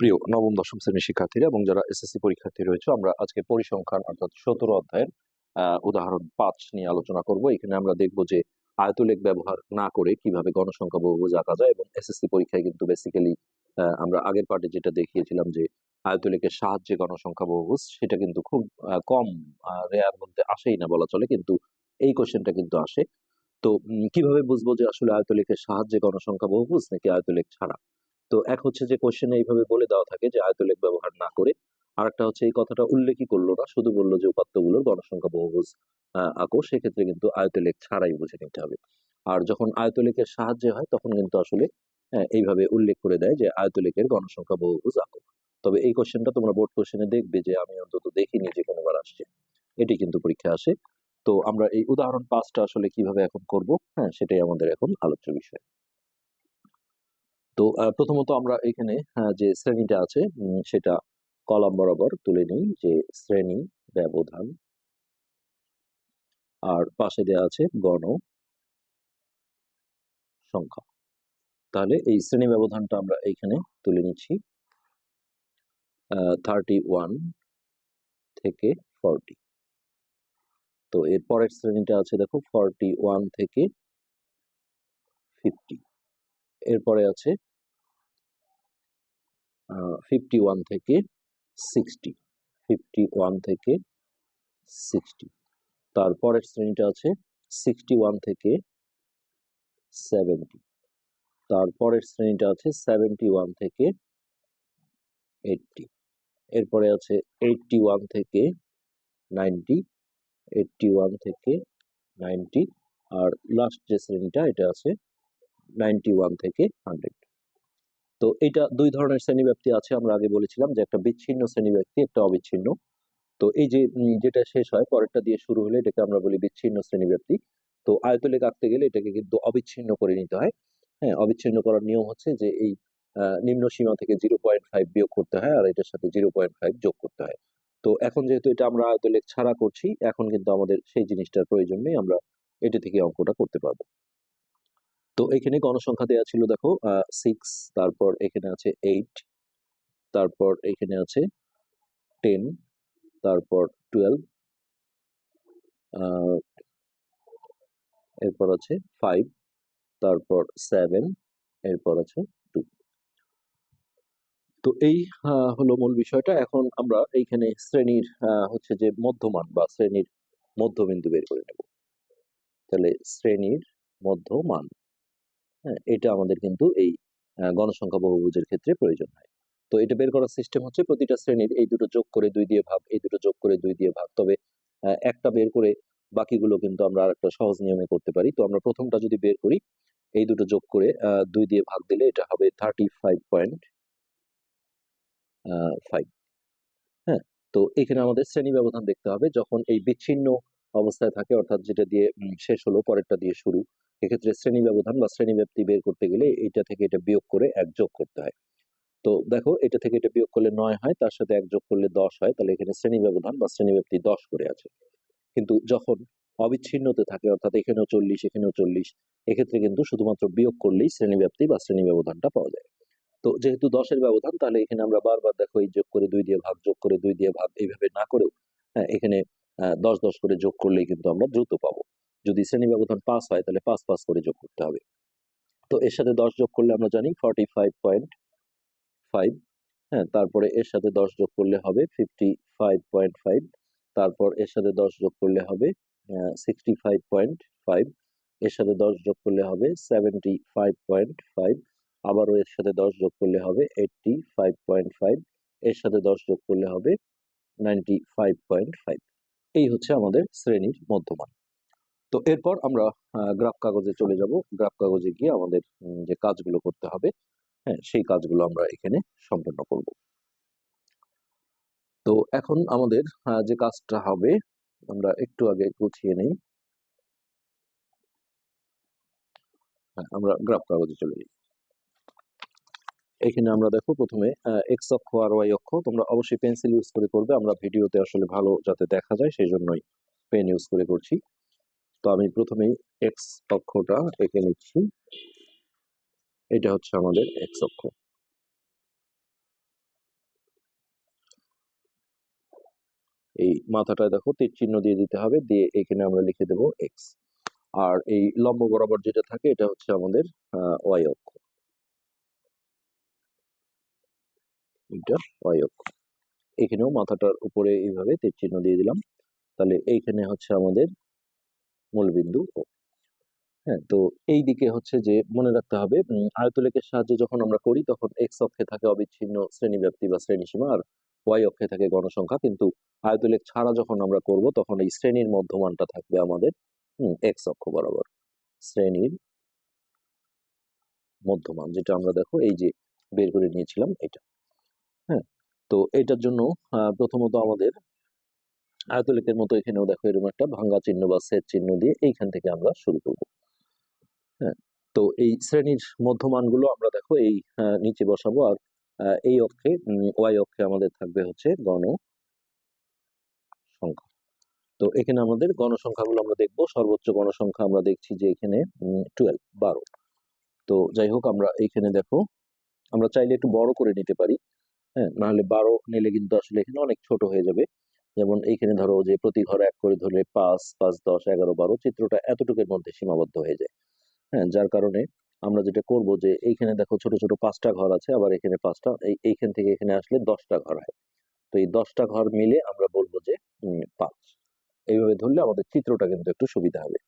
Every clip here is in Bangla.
প্রিয় নবম, দশম শ্রেণির শিক্ষার্থীরা এবং যারা এসএসসি পরীক্ষার্থী রয়েছে, আমরা আজকে পরিসংখ্যান অর্থাৎ সতেরো অধ্যায়ের উদাহরণ পাঁচ নিয়ে আলোচনা করব। এখানে আমরা দেখব যে আয়তলেখ ব্যবহার না করে কীভাবে গণসংখ্যা বহুভুজ আঁকা যায় এবং এসএসসি পরীক্ষায় কিন্তু বেসিক্যালি আমরা আগের পার্টে যেটা দেখিয়েছিলাম যে আয়তলেখের সাহায্যে গণসংখ্যা বহুভুজ, সেটা কিন্তু খুব কম রেয়ার মধ্যে আসেই না বলা চলে, কিন্তু এই কোশ্চেনটা কিন্তু আসে। তো কীভাবে বুঝব যে আসলে আয়তলেখের সাহায্যে গণসংখ্যা বহুভুজ নাকি আয়তলেখ ছাড়া? তো এক হচ্ছে যে কোশ্চেনে এইভাবে বলে দেওয়া থাকে যে আয়তলেখ ব্যবহার না করে। আর একটা হচ্ছে এই কথাটা উল্লেখই করল না, শুধু বলল যে উপাত্তগুলোর গণসংখ্যা বহুভুজ আঁকো, সেক্ষেত্রে কিন্তু আয়তলেখ ছাড়াই বুঝে নিতে হবে। আর যখন আয়তলেখের সাহায্যে হয়, তখন কিন্তু আসলে এইভাবে উল্লেখ করে দেয় যে আয়তলেখের গণসংখ্যা বহুভুজ, আঁকো। তবে এই কোশ্চেনটা তোমরা বোর্ড কোশ্চেনে দেখবে যে আমি অন্তত দেখিনি যে কোনোবার আসছে। এটি কিন্তু পরীক্ষা আসে। তো আমরা এই উদাহরণ পাঁচটা আসলে কীভাবে এখন করব? হ্যাঁ সেটাই আমাদের এখন আলোচ্য বিষয়। তো প্রথমত আমরা এখানে যে শ্রেণীটা আছে সেটা কলাম বরাবর তুলে নিই, যে শ্রেণি, ব্যবধান, আর পাশে দেওয়া আছে গণ সংখ্যা। তাহলে এই শ্রেণি ব্যবধানটা আমরা এইখানে তুলে নিচ্ছি থার্টি ওয়ান থেকে ফর্টি তো এর পরের শ্রেণীটা আছে, দেখো ফর্টি ওয়ান থেকে ফিফটি এরপরে আছে ফিফটি ওয়ান থেকে সিক্সটি ফিফটি ওয়ান থেকে সিক্সটি তারপরের শ্রেণীটা আছে সিক্সটি ওয়ান থেকে সেভেন্টি তারপরের শ্রেণীটা আছে সেভেন্টি ওয়ান থেকে এইটটি এরপরে আছে এইটটি ওয়ান থেকে নাইনটি এইটটি ওয়ান থেকে নাইনটি আর লাস্ট যে শ্রেণীটা, এটা আছে নাইনটি ওয়ান থেকে হান্ড্রেড তো এটা দুই ধরনের শ্রেণীব্যাপ্তি আছে, আমরা আগে বলেছিলাম যে একটা বিচ্ছিন্ন শ্রেণীব্যাপ্তি একটা অবিচ্ছিন্ন। তো এই যে যেটা শেষ হয়, পরেরটা দিয়ে শুরু হলে এটাকে আমরা বলি বিচ্ছিন্ন শ্রেণীব্যাপ্তি তো আয়তলেখ আঁকতে গেলে এটাকে কিন্তু অবিচ্ছিন্ন করে নিতে হয়। হ্যাঁ অবিচ্ছিন্ন করার নিয়ম হচ্ছে যে এই নিম্ন সীমা থেকে জিরো পয়েন্ট ফাইভ বিয়োগ করতে হয় আর এটার সাথে জিরো পয়েন্ট ফাইভ যোগ করতে হয়। তো এখন যেহেতু এটা আমরা আয়তলেখ ছাড়া করছি, এখন কিন্তু আমাদের সেই জিনিসটার প্রয়োজন নেই, আমরা এটা থেকে অঙ্কটা করতে পারব। তো এখানে গণসংখ্যা দেওয়া ছিল, দেখো সিক্স তারপর এখানে আছে এইট তারপর এখানে আছে টেন তারপর টুয়েলভ এরপর আছে ফাইভ তারপর সেভেন এরপর আছে টু তো এই হলো মূল বিষয়টা। এখন আমরা এইখানে শ্রেণির হচ্ছে যে মধ্যমান বা শ্রেণির মধ্যবিন্দু বের করে নেব। তাহলে শ্রেণির মধ্যমান। এটা আমাদের কিন্তু এই গণসংখ্যা বহুভুজের ক্ষেত্রে প্রয়োজন হয়। তো এটা বের করার সিস্টেম হচ্ছে প্রতিটা শ্রেণির এই দুটো যোগ করে দুই দিয়ে ভাগ, এই দুটো যোগ করে দুই দিয়ে ভাগ। তবে একটা বের করে বাকিগুলো কিন্তু আমরা আরেকটা সহজ নিয়মে করতে পারি। তো আমরা প্রথমটা যদি বের করি, এই দুটো যোগ করে দুই দিয়ে ভাগ দিলে এটা হবে থার্টি ফাইভ পয়েন্ট ফাইভ হ্যাঁ তো এখানে আমাদের শ্রেণি ব্যবধান দেখতে হবে। যখন এই বিচ্ছিন্ন অবস্থায় থাকে, অর্থাৎ যেটা দিয়ে শেষ হলো, পরেরটা দিয়ে শুরু এক্ষেত্রে শ্রেণি ব্যবধান বা শ্রেণি ব্যাপ্তি বের করতে গেলে এইটা থেকে এটা বিয়োগ করে এক যোগ করতে হয়। তো দেখো এটা থেকে এটা বিয়োগ করলে নয় হয় তার সাথে এক যোগ করলে দশ হয় তাহলে এখানে শ্রেণি ব্যবধান বা শ্রেণি ব্যাপ্তি দশ করে আছে। কিন্তু যখন অবিচ্ছিন্নতে থাকে অর্থাৎ এখানেও চল্লিশ এখানেও চল্লিশ এক্ষেত্রে কিন্তু শুধুমাত্র বিয়োগ করলেই শ্রেণি ব্যাপ্তি বা শ্রেণি ব্যবধানটা পাওয়া যায়। তো যেহেতু দশের ব্যবধান তাহলে এখানে আমরা বারবার দেখো এই যোগ করে দুই দিয়ে ভাগ যোগ করে দুই দিয়ে ভাগ এইভাবে না করেও হ্যাঁ, এখানে দশ দশ করে যোগ করলেই কিন্তু আমরা দ্রুত পাবো। যদি শ্রেণি ব্যবধান পাঁচ হয়, তাহলে পাঁচ পাঁচ করে যোগ করতে হবে। তো এর সাথে দশ যোগ করলে আমরা জানি ফর্টি ফাইভ পয়েন্ট ফাইভ হ্যাঁ তারপরে এর সাথে দশ যোগ করলে হবে ফিফটি ফাইভ পয়েন্ট ফাইভ তারপর এর সাথে দশ যোগ করলে হবে সিক্সটি ফাইভ পয়েন্ট ফাইভ এর সাথে দশ যোগ করলে হবে সেভেন্টি ফাইভ পয়েন্ট ফাইভ আবারও এর সাথে দশ যোগ করলে হবে এইটটি ফাইভ পয়েন্ট ফাইভ এর সাথে দশ যোগ করলে হবে নাইনটি ফাইভ পয়েন্ট ফাইভ এই হচ্ছে আমাদের শ্রেণির মধ্যমান। তো এরপর আমরা গ্রাফ কাগজে চলে যাব। গ্রাফ কাগজে গিয়ে আমাদের যে কাজগুলো করতে হবে হ্যাঁ সেই কাজগুলো আমরা এখানে সম্পন্ন করব। তো এখন আমাদের যে কাজটা হবে আমরা একটু আগে গুছিয়ে নেই। হ্যাঁ, আমরা গ্রাফ কাগজে চলে যাই। এখানে আমরা দেখো প্রথমে এক্স অক্ষ আর ওয়াই অক্ষ তোমরা অবশ্যই পেন্সিল ইউজ করে করবে। আমরা ভিডিওতে আসলে ভালো যাতে দেখা যায় সেই জন্যই পেন ইউজ করে করছি। তো আমি প্রথমেই এক্স অক্ষটা এঁকে নিচ্ছি। এটা হচ্ছে আমাদের এক্স অক্ষ। এই মাথাটা দেখো তীর চিহ্ন দিয়ে দিতে হবে, দিয়ে এখানে আমরা লিখে দেব এক্স আর এই লম্ব বরাবর যেটা থাকে, এটা হচ্ছে আমাদের ওয়াই অক্ষ। এটা ওয়াই অক্ষ। এখানেও মাথাটার উপরে এইভাবে তীর চিহ্ন দিয়ে দিলাম। তাহলে এইখানে হচ্ছে আমাদের মূলবিন্দু ও হ্যাঁ তো এই দিকে হচ্ছে যে মনে রাখতে হবে আয়তলেখের সাহায্যে যখন আমরা করি, তখন এক্স অক্ষে থাকে অবিচ্ছিন্ন শ্রেণীব্যাপ্তি বা শ্রেণীসীমা, আর ওয়াই অক্ষে থাকে গণসংখ্যা। কিন্তু আয়তলেখ ছাড়া যখন আমরা করব, তখন এই শ্রেণির মধ্যমানটা থাকবে আমাদের এক্স অক্ষ বরাবর। শ্রেণির মধ্যমান, যেটা আমরা দেখো, এই যে বের করে নিয়েছিলাম, এটা। হ্যাঁ তো এটার জন্য প্রথমত আমাদের আয়তলেখের মতো এখানেও দেখো এরকম একটা ভাঙ্গা চিহ্ন বা সেট চিহ্ন দিয়ে এইখান থেকে আমরা শুরু করব। হ্যাঁ তো এই শ্রেণির মধ্যমানগুলো আমরা দেখো এই নিচে বসাবো আর এই অক্ষে ওয়াই অক্ষে আমাদের থাকবে হচ্ছে গণ সংখ্যা তো এখানে আমাদের গণসংখ্যাগুলো আমরা দেখব। সর্বোচ্চ গণসংখ্যা আমরা দেখছি যে এখানে টুয়েলভ বারো। তো যাই হোক আমরা এইখানে দেখো, আমরা চাইলে একটু বড় করে নিতে পারি। হ্যাঁ নাহলে বারো নিলে কিন্তু আসলে এখানে অনেক ছোট হয়ে যাবে। যেমন এইখানে ধরো যে প্রতি ঘরে এক করে ধরলে পাঁচ পাঁচ, দশ, এগারো, বারো চিত্রটা এতটুকুর মধ্যে সীমাবদ্ধ হয়ে যায়। হ্যাঁ যার কারণে আমরা যেটা করব যে এইখানে দেখো ছোট ছোট পাঁচটা ঘর আছে, আবার এখানে পাঁচটা, এই, এইখান থেকে এখানে আসলে দশটা ঘর হয়। তো এই দশটা ঘর মিলে আমরা বলব যে পাঁচ। এইভাবে ধরলে আমাদের চিত্রটা কিন্তু একটু সুবিধা হবে।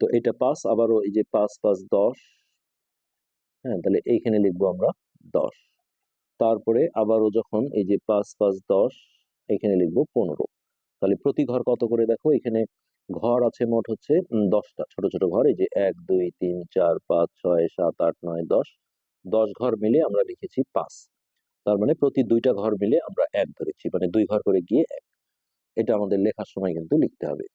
তো এটা পাঁচ, আবারও এই যে পাঁচ পাঁচ, দশ হ্যাঁ তাহলে এইখানে লিখব আমরা দশ। তারপরে আবারও যখন এই যে পাঁচ পাঁচ, দশ এখানে লিখব পনেরো। তাহলে প্রতি ঘর কত করে দেখো? এখানে ঘর আছে মোট হচ্ছে দশটা। ছোট ছোট ঘর, এই যে এক, দুই, তিন, চার, পাঁচ, ছয়, সাত, আট, নয়, দশ। দশ ঘর মিলে আমরা লিখেছি পাঁচ। তার মানে প্রতি দুইটা ঘর মিলে আমরা এক ধরেছি মানে দুই ঘর করে গিয়ে এক। এটা আমাদের লেখার সময় কিন্তু লিখতে হবে।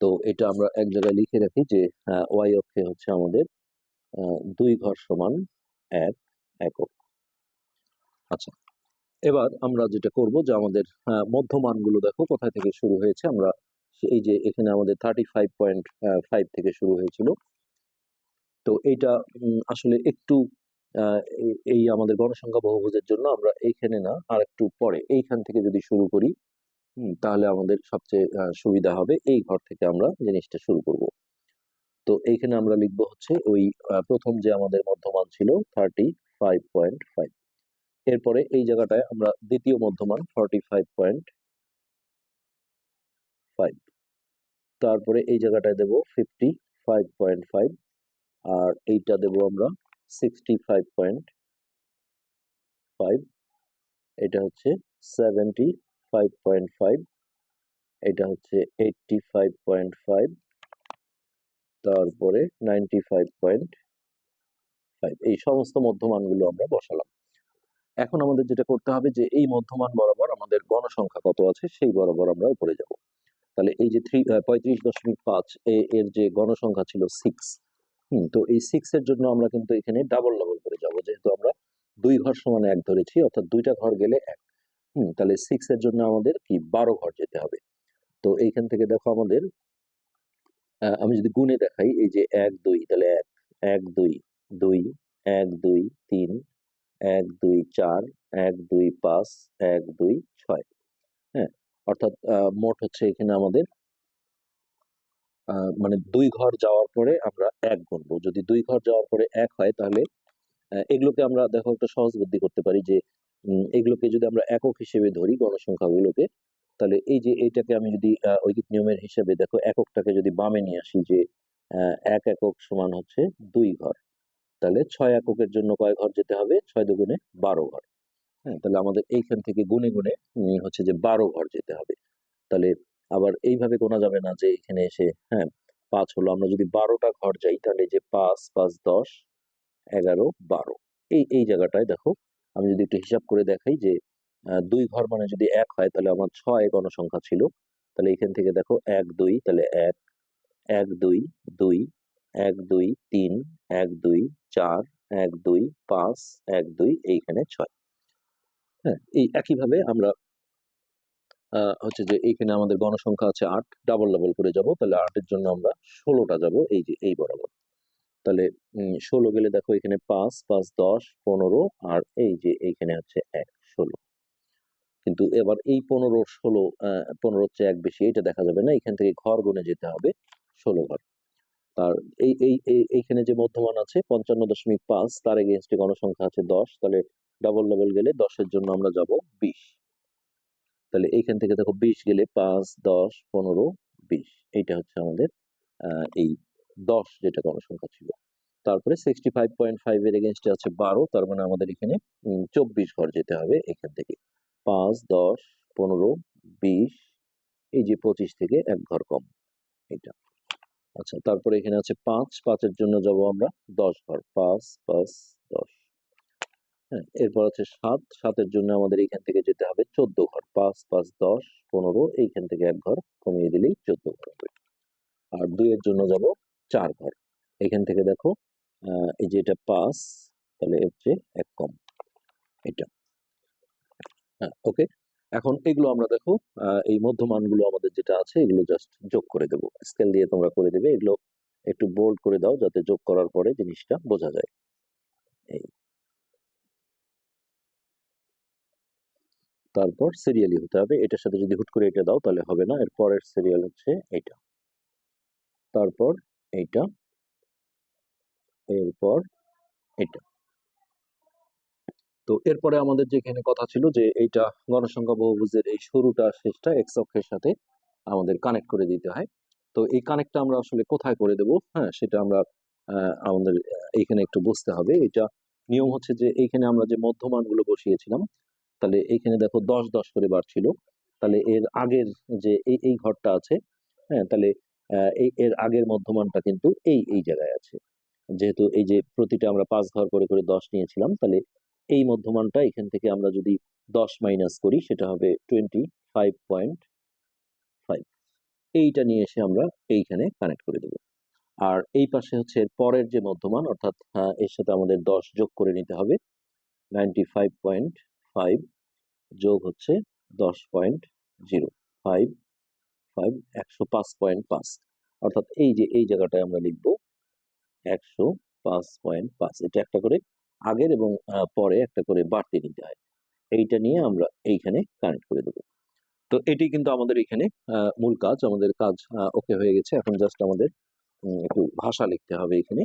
তো এটা আমরা এক জায়গায় লিখে রাখি যে ওয়াই অক্ষে হচ্ছে আমাদের দুই ঘর সমান এক, একক। আচ্ছা এবার আমরা যেটা করব যে আমাদের আহ, মধ্যমানগুলো দেখো কোথায় থেকে শুরু হয়েছে আমরা এই যে এখানে আমাদের থার্টি ফাইভ পয়েন্ট ফাইভ থেকে শুরু হয়েছিল। তো এইটা আসলে একটু এই- আমাদের গণসংখ্যা বহুভুজের জন্য আমরা এইখানে না আর একটু পরে এইখান থেকে যদি শুরু করি তাহলে আমাদের সবচেয়ে সুবিধা হবে এই ঘর থেকে আমরা জিনিসটা শুরু করব। তো এইখানে আমরা লিখব হচ্ছে ওই প্রথম যে আমাদের মধ্যমান ছিল থার্টি ফাইভ পয়েন্ট ফাইভ এরপরে এই জায়গাটায় আমরা দ্বিতীয় মধ্যমান ফর্টি ফাইভ পয়েন্ট ফাইভ তারপরে এই জায়গাটায় দেব ফিফটি ফাইভ পয়েন্ট ফাইভ আর এইটা দেব আমরা সিক্সটি ফাইভ পয়েন্ট ফাইভ এটা হচ্ছে সেভেন্টি ফাইভ পয়েন্ট ফাইভ এটা হচ্ছে এইটটি ফাইভ পয়েন্ট ফাইভ তারপরে নাইনটি ফাইভ পয়েন্ট ফাইভ এই সমস্ত মধ্যমানগুলো আমরা বসালাম। এখন আমাদের যেটা করতে হবে যে, এই মধ্যমান বরাবর আমাদের গণসংখ্যা কত আছে, সেই বরাবর আমরা উপরে যাব। তাহলে এই যে থ্রি পঁয়ত্রিশ দশমিক পাঁচ এর যে গণসংখ্যা ছিল সিক্স হুম, তো এই সিক্স এর জন্য আমরা কিন্তু এখানে ডাবল ডাবল করে যাব, যেহেতু আমরা দুই ঘর সমান এক ধরেছি, অর্থাৎ দুইটা ঘর গেলে এক। হুম, তাহলে সিক্স এর জন্য আমাদের কি, বারো ঘর যেতে হবে। তো এইখান থেকে দেখো আমাদের আমি যদি গুণে দেখাই, এই যে এক, দুই, তাহলে এক এক, দুই দুই, এক, দুই, তিন এক, দুই, চার, এক, দুই, পাঁচ, এক, দুই, ছয়। হ্যাঁ অর্থাৎ মোট হচ্ছে এখানে আমাদের মানে দুই ঘর যাওয়ার পরে আমরা এক গুনবো। যদি দুই ঘর যাওয়ার পরে এক হয় তাহলে এগুলোকে আমরা দেখো একটা সহজ বুদ্ধি করতে পারি যে এগুলোকে যদি আমরা একক হিসেবে ধরি গণসংখ্যাগুলোকে, তাহলে এই যে এইটাকে আমি যদি ঐকিক নিয়মের হিসেবে দেখো, এককটাকে যদি বামে নিয়ে আসি যে এক একক সমান হচ্ছে দুই ঘর। তাহলে ছয় এককের জন্য কয় ঘর যেতে হবে? ছয় দুগুণে বারো ঘর। হ্যাঁ তাহলে আমাদের এইখান থেকে গুনে গুনে হচ্ছে যে বারো ঘর যেতে হবে। তাহলে আবার এইভাবে গোনা যাবে না যে এখানে এসে হ্যাঁ পাঁচ হলো। আমরা যদি বারোটা ঘর যাই, তাহলে যে পাঁচ পাঁচ, দশ, এগারো, বারো, এই এই জায়গাটায় দেখো, আমি যদি একটু হিসাব করে দেখাই যে দুই ঘর মানে যদি এক হয়, তাহলে আমার ছয় গণসংখ্যা ছিল। তাহলে এখান থেকে দেখো এক, দুই, তাহলে এক এক, দুই দুই এক দুই তিন, এক দুই চার, এক দুই পাঁচ, এক দুই এইখানে ছয়। হ্যাঁ এই একইভাবে আমরা হচ্ছে যে এইখানে আমাদের গণসংখ্যা আছে আট ডাবল ডাবল করে যাব, তাহলে আটের জন্য আমরা ষোলোটা যাব, এই যে, এই বরাবর। তাহলে ষোলো গেলে দেখো এখানে পাঁচ পাঁচ, দশ, পনেরো, আর এই যে এইখানে হচ্ছে এক, ষোলো। কিন্তু এবার এই পনেরো, ষোলো পনেরোর চেয়ে এক বেশি, এটা দেখা যাবে না, এখান থেকে ঘর গুনে যেতে হবে, ষোলো ঘর। আর এই এই, এই- এইখানে যে মধ্যমান আছে, পঞ্চান্ন দশমিক পাঁচ, তার এগেনস্টে গণসংখ্যা আছে দশ, তাহলে ডাবল ডাবল গেলে দশের জন্য আমরা যাব বিশ। তাহলে এইখান থেকে দেখো বিশ গেলে পাঁচ, দশ, পনেরো, বিশ। এইটা হচ্ছে আমাদের এই দশ যেটা গণসংখ্যা ছিল। তারপরে সিক্সটি ফাইভ পয়েন্ট ফাইভ এর এগেনস্টে আছে বারো, তার মানে আমাদের এখানে চব্বিশ ঘর যেতে হবে এখান থেকে। পাঁচ, দশ, পনেরো, বিশ, এই যে পঁচিশ থেকে এক ঘর কম। এটা আচ্ছা তারপরে এখানে আছে পাঁচ, পাঁচের জন্য যাব আমরা দশ ঘর, পাঁচ পাঁচ, দশ। হ্যাঁ এরপর আছে সাত, সাতের জন্য আমাদের এখান থেকে যেতে হবে চোদ্দ ঘর, পাঁচ পাঁচ, দশ, পনেরো, এইখান থেকে এক ঘর, কমিয়ে দিলেই চোদ্দ ঘর হবে। আর দুইয়ের জন্য যাব চার ঘর, এখান থেকে দেখো এই যে এটা পাঁচ, তাহলে এর চেয়ে এক কম, এটা। হ্যাঁ ওকে? এখন এগুলো আমরা দেখো এই মধ্যমানগুলো আমাদের যেটা আছে, এগুলো জাস্ট যোগ করে দেবো। স্কেল দিয়ে তোমরা করে দেবে, এগুলো একটু বোল্ড করে দাও যাতে যোগ করার পরে জিনিসটা বোঝা যায়। এই। তারপর সিরিয়ালি হতে হবে, এটার সাথে যদি হুট করে এটা দাও তাহলে হবে না, এর পরের সিরিয়াল হচ্ছে এটা। তারপর এইটা এরপর এটা। তো এরপরে আমাদের যেখানে কথা ছিল যে এইটা গণসংখ্যা বহুভুজের এই শুরুটা শেষটা এক্স অক্ষের সাথে আমাদের কানেক্ট করে দিতে হয়। তো এই কানেক্টটা আমরা আসলে কোথায় করে দেব? হ্যাঁ সেটা আমরা আমাদের এইখানে একটু বুঝতে হবে। এটা নিয়ম হচ্ছে যে এইখানে আমরা যে মধ্যমানগুলো বসিয়েছিলাম, তাহলে এইখানে দেখো দশ দশ করে বাড়ছিল তাহলে এর আগের যে এই এই ঘরটা আছে হ্যাঁ তাহলে এই, এর আগের মধ্যমানটা কিন্তু এই এই জায়গায় আছে। যেহেতু এই যে প্রতিটা আমরা পাঁচ ঘর করে করে দশ নিয়েছিলাম, তাহলে এই মধ্যমানটা এখান থেকে আমরা যদি দশ মাইনাস করি, সেটা হবে টোয়েন্টি ফাইভ পয়েন্ট ফাইভ এইটা নিয়ে এসে আমরা এইখানে কানেক্ট করে দেবো। আর এই পাশে হচ্ছে পরের যে মধ্যমান, অর্থাৎ এর সাথে আমাদের দশ যোগ করে নিতে হবে নাইনটি ফাইভ পয়েন্ট ফাইভ যোগ হচ্ছে দশ পয়েন্ট জিরো ফাইভ ফাইভ একশো পাঁচ পয়েন্ট পাঁচ। অর্থাৎ এই যে, এই জায়গাটায় আমরা লিখব একশো পাঁচ পয়েন্ট পাঁচ। এটা একটা করে আগের এবং পরে একটা করে বাড়তি নিতে হয়। এইটা নিয়ে আমরা এইখানে কানেক্ট করে দেবো। তো এটি কিন্তু আমাদের এখানে মূল কাজ, আমাদের কাজ ওকে হয়ে গেছে। এখন জাস্ট আমাদের একটু ভাষা লিখতে হবে এখানে।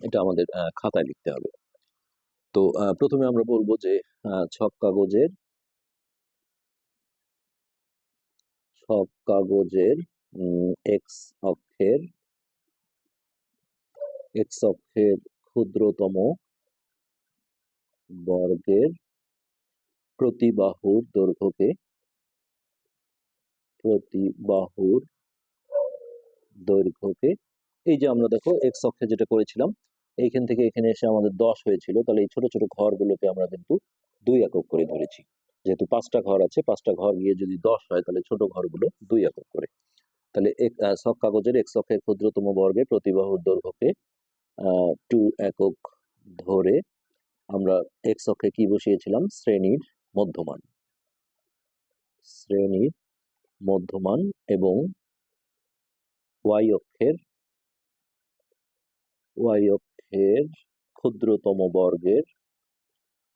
এটা আমাদের খাতায় লিখতে হবে। তো প্রথমে আমরা বলব যে ছক কাগজের ছক কাগজের এক্স অক্ষের এক্স অক্ষের ক্ষুদ্রতম বর্গের প্রতি বাহুর দৈর্ঘ্যকে প্রতি বাহুর দৈর্ঘ্যকে এই যে আমরা দেখো এক্স অক্ষে যেটা করেছিলাম এইখান থেকে এখানে এসে আমাদের দশ হয়েছিল তাহলে এই ছোট ছোট ঘরগুলোকে আমরা কিন্তু দুই একক করে ধরেছি। যেহেতু পাঁচটা ঘর আছে পাঁচটা ঘর গিয়ে যদি দশ হয় তাহলে ছোট ঘরগুলো দুই একক করে। তাহলে এক আহ, ছক কাগজের এক্স অক্ষের ক্ষুদ্রতম বর্গে প্রতি বাহুর দৈর্ঘ্যকে টু একক ধরে আমরা এক্স অক্ষে কি বসিয়েছিলাম? শ্রেণির মধ্যমান। শ্রেণির মধ্যমান এবং ওয়াই অক্ষের ওয়াই অক্ষের ক্ষুদ্রতম বর্গের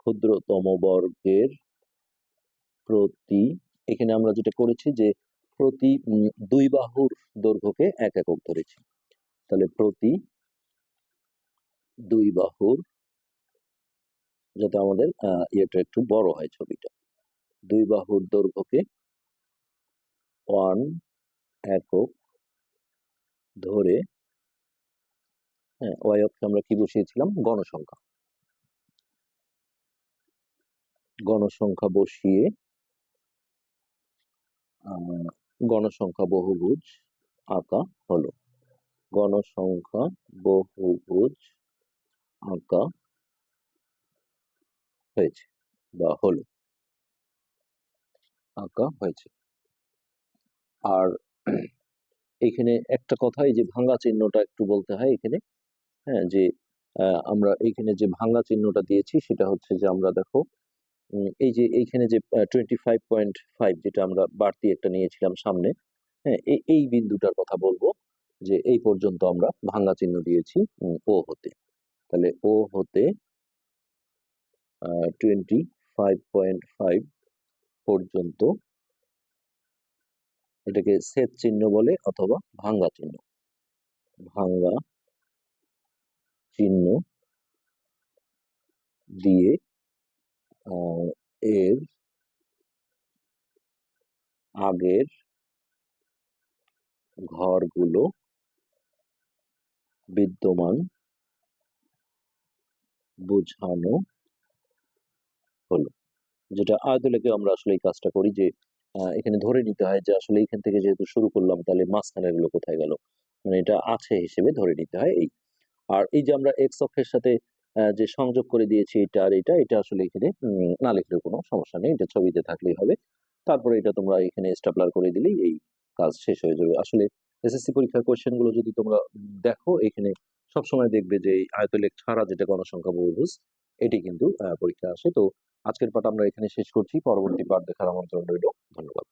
ক্ষুদ্রতম বর্গের প্রতি, এখানে আমরা যেটা করেছি যে প্রতি দুই বাহুর দৈর্ঘ্যকে এক একক ধরেছি। তাহলে প্রতি দুই বাহুর যাতে আমাদের ইয়েটা একটু বড় হয় ছবিটা। দুই বাহুর দৈর্ঘ্যকে ওয়ান একক ধরে হ্যাঁ ওয়াই অক্ষে আমরা কি বসিয়েছিলাম? গণসংখ্যা। গণসংখ্যা বসিয়ে গণসংখ্যা বহুভুজ আঁকা হলো। গণসংখ্যা বহুভুজ আঁকা হয়েছে বা হলো। আঁকা হয়েছে। আর এখানে একটা কথা, এই যে ভাঙা চিহ্নটা একটু বলতে হয় এখানে হ্যাঁ যে আমরা এইখানে যে ভাঙা চিহ্নটা দিয়েছি সেটা হচ্ছে যে আমরা দেখো এই যে এইখানে যে টোয়েন্টি ফাইভ পয়েন্ট ফাইভ যেটা আমরা বাড়তি একটা নিয়েছিলাম সামনে হ্যাঁ এই বিন্দুটার কথা বলব যে এই পর্যন্ত আমরা ভাঙ্গা চিহ্ন দিয়েছি ও হতে। তাহলে ও হতে টোয়েন্টি ফাইভ পয়েন্ট ফাইভ পর্যন্ত এটাকে ছেদ চিহ্ন বলে অথবা ভাঙ্গা চিহ্ন। ভাঙ্গা চিহ্ন দিয়ে এর আগের ঘরগুলো বিদ্যমান বোঝানো হলো। যেটা আয়তলেখে আমরা আসলে এই কাজটা করি যে এখানে ধরে নিতে হয় যে, আসলে এখান থেকে যেহেতু শুরু করলাম, তাহলে মাঝখানেরগুলো কোথায় গেল? মানে এটা আছে হিসেবে ধরে নিতে হয় এই। আর এই যে আমরা এক্স অক্ষের সাথে যে সংযোগ করে দিয়েছি এটা আর এটা এটা আসলে এখানে না লিখলেও কোনো সমস্যা নেই। এটা ছবিতে থাকলেই হবে। তারপরে এটা তোমরা এখানে স্টাপলার করে দিলেই এই কাজ শেষ হয়ে যাবে। আসলে এসএসসি পরীক্ষার কোশ্চেনগুলো যদি তোমরা দেখো, এখানে সবসময় দেখবে যে, এই আয়তলেখ ছাড়া যেটা গণসংখ্যা বহুভুজ, এটি কিন্তু পরীক্ষা আসে। তো আজকের পাঠ আমরা এখানে শেষ করছি। পরবর্তী পাঠ দেখার আমন্ত্রণ রইল। ধন্যবাদ।